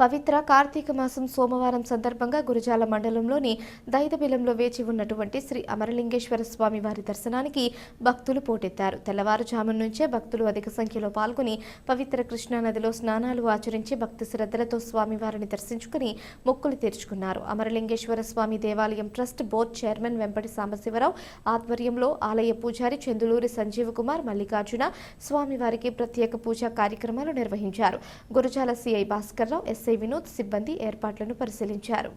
పవిత్ర కార్తీక మాసం సోమవారం సందర్భంగా గురజాల మండలంలోని దైదబిలంలో వేచి ఉన్నటువంటి శ్రీ అమరలింగేశ్వర స్వామి వారి దర్శనానికి భక్తులు పోటెత్తారు. తెల్లవారుజాము నుంచే భక్తులు అధిక సంఖ్యలో పాల్గొని పవిత్ర కృష్ణానదిలో స్నానాలు ఆచరించి భక్తి శ్రద్ధలతో స్వామివారిని దర్శించుకుని మొక్కులు తీర్చుకున్నారు. అమరలింగేశ్వర స్వామి దేవాలయం trust board chairman Vempati Sambasivarao ఆధ్వర్యంలో ఆలయ పూజారి చందులూరి సంజీవ్ కుమార్ మల్లికార్జున స్వామివారికి ప్రత్యేక పూజా కార్యక్రమాలు నిర్వహించారు. గురజాల సిఐ భాస్కర్రావు ఎస్ఐ వినోద్ సిబ్బంది ఏర్పాట్లను పరిశీలించారు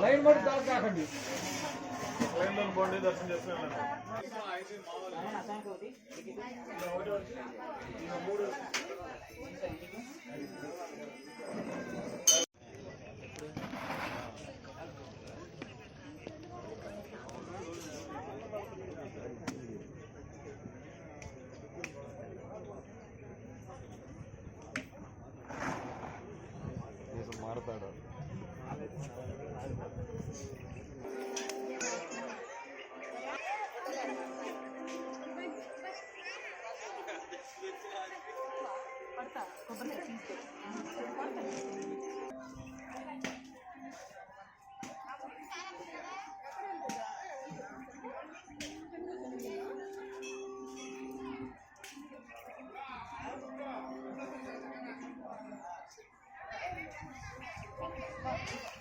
లైన్ బట్టి దాకా కాకండి దర్శనం చేసుకున్నాను మారతాడు Thank Yeah.